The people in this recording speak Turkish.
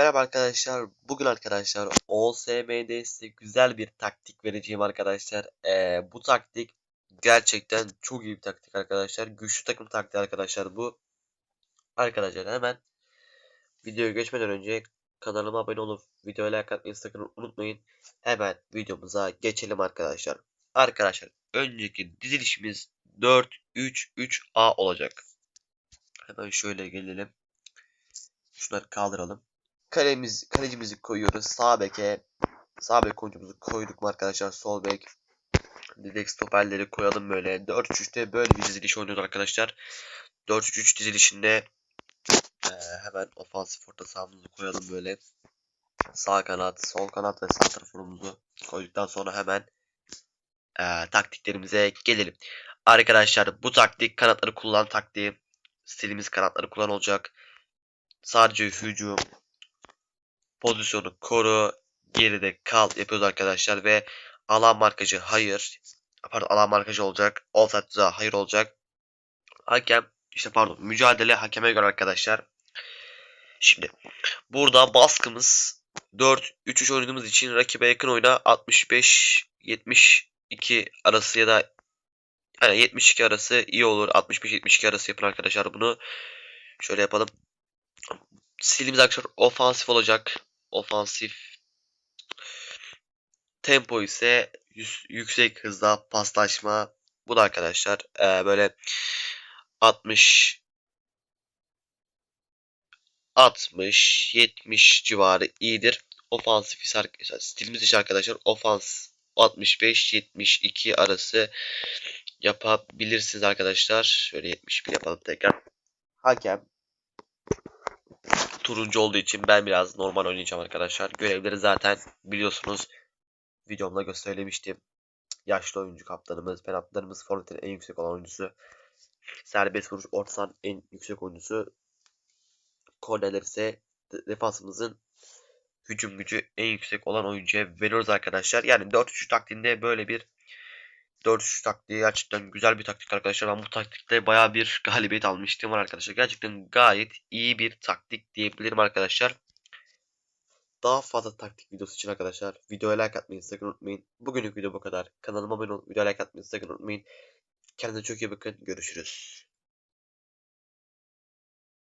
Merhaba arkadaşlar. Bugün arkadaşlar OSM'de size güzel bir taktik vereceğim arkadaşlar. Ee, bu taktik gerçekten çok iyi bir taktik arkadaşlar. Güçlü takım taktiği arkadaşlar bu. Arkadaşlar hemen videoya geçmeden önce kanalıma abone olup videoya like atmayı sakın unutmayın. Hemen videomuza geçelim arkadaşlar. Arkadaşlar önceki dizilişimiz 4-3-3-A olacak. Hemen şöyle gelelim. Şunları kaldıralım. Kalemiz, kalecimizi koyuyoruz. Sağ beke. Sağ bek oyuncumuzu koyduk mu arkadaşlar? Sol bek. Direkt stoperleri koyalım böyle. 4-3-3'te böyle bir diziliş oynuyoruz arkadaşlar. 4-3-3 dizilişinde eee, hemen ofansif orta sahamızı koyalım böyle. Sağ kanat, sol kanat ve santraforumuzu koyduktan sonra hemen eee, taktiklerimize gelelim. Arkadaşlar bu taktik kanatları kullan taktiği. Stilimiz kanatları kullan olacak. Sadece hücum, pozisyonu koru, geride kal yapıyoruz arkadaşlar ve alan markacı hayır. Pardon alan markacı olacak. Offside tuzağı hayır olacak. Hakem işte pardon mücadele hakeme göre arkadaşlar. Şimdi burada baskımız 4-3-3 oynadığımız için rakibe yakın oyuna 65-72 arası ya da yani 72 arası iyi olur. 65-72 arası yapın arkadaşlar bunu. Şöyle yapalım. Stilimiz arkadaşlar ofansif olacak. Ofansif. Tempo ise yüksek hızda paslaşma. Bu da arkadaşlar eee, böyle 60 60 70 civarı iyidir. Ofansif ise stilimiz ise arkadaşlar ofans 65 72 arası yapabilirsiniz arkadaşlar. Şöyle 71 yapalım tekrar. Hakem turuncu olduğu için ben biraz normal oynayacağım arkadaşlar. Görevleri zaten biliyorsunuz videomda göstermiştim. Yaşlı oyuncu kaptanımız, penaltılarımız, forvetin en yüksek olan oyuncusu. Serbest vuruş orta sahanın en yüksek oyuncusu. Kornerler ise de- defansımızın hücum gücü en yüksek olan oyuncuya veriyoruz arkadaşlar. Yani 4-3 taktiğinde böyle bir 4-3 taktiği gerçekten güzel bir taktik arkadaşlar. Ben bu taktikte baya bir galibiyet almıştım var arkadaşlar. Gerçekten gayet iyi bir taktik diyebilirim arkadaşlar. Daha fazla taktik videosu için arkadaşlar videoya like atmayı sakın unutmayın. Bugünlük video bu kadar. Kanalıma abone olup videoya like atmayı sakın unutmayın. Kendinize çok iyi bakın. Görüşürüz.